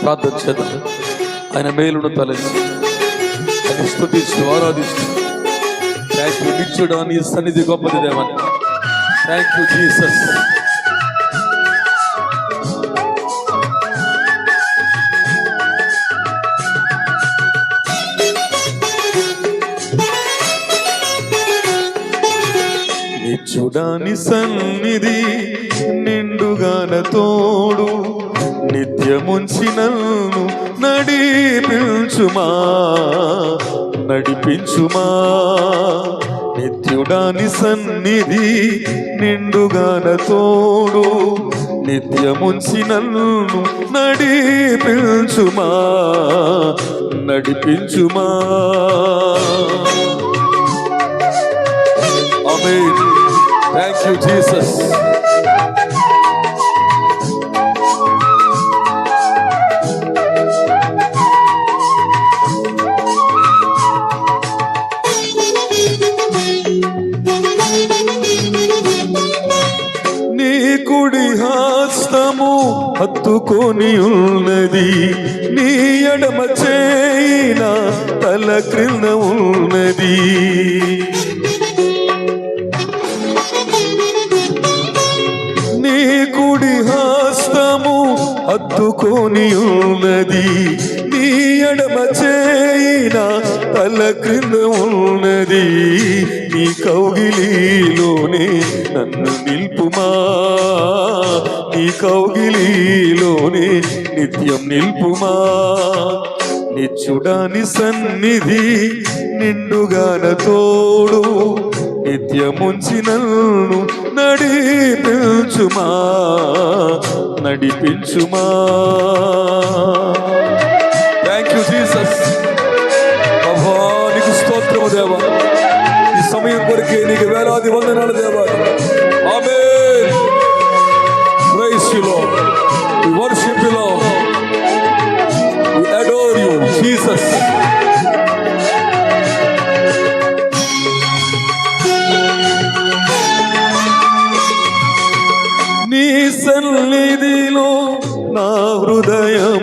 ప్రార్థన చేద్దాం ఆయన మేలును తలసి ఆయన స్థుతిస్తూ ఆరాధిస్తూ. థ్యాంక్ యూ నిత్యుడు అని సన్నిధి గొప్పది దేవని థ్యాంక్ యూ జీసస్ నిత్యుడాని సన్నిధి నిండుగాన తోడు నిత్యముంచి నన్ను నడిపించుమా నడిపించుమా నిత్యుడాని సన్నిధి నిండుగాన తోడు నిత్యముంచి నన్ను నడిపించుమా నడిపించుమా Amen. You, Jesus. నీ కుడి హస్తము హత్తుకొని ఉన్నది నీ ఎడమ చేయిన తల క్రింద ఉన్నది హత్తుకొని ఉన్నది నీ ఎడమ చేయిన తల క్రింద ఉన్నది. నీ కౌగిలిలోనే నన్ను నిల్పుమా. నీ కౌగిలిలోనే నిత్యం నిల్పుమా. నిచ్చుడాని సన్నిధి నిండుగాన తోడు నిత్యముంచి నన్ను నడిపించుమా నడిపించుమా. థ్యాంక్ యూ జీసస్ ప్రభా నీకు స్తోత్రము దేవా. ఈ సమయం కొరికే నీకు వేలాది వందనాలు దేవా. ఆమె ప్రైస్ వర్షిప్లో అడోర్ యూ జీసస్ నీ సన్నిధి నా హృదయం.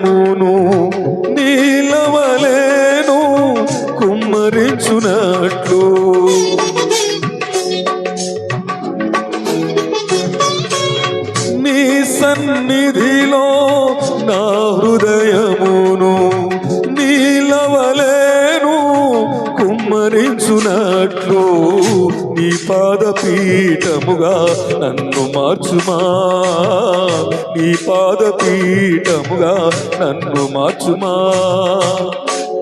కుమ్మరించునట్లు నీ పాదపీఠముగా నన్ను మార్చుమా? నీ పాదపీఠముగా నన్ను మార్చుమా?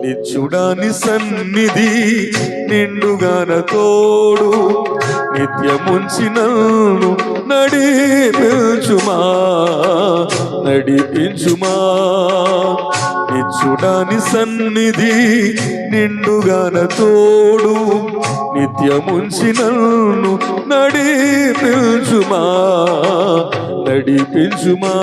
నిచ్చుడాని సన్నిధి నిండుగాన తోడు నిత్యముంచి నన్ను నడిపించుమా? నడిపించుమా? నిచ్చుడాని సన్నిధి నిండుగాన తోడు నిత్యముంచి నన్ను నడిపించుమా నడిపించుమా.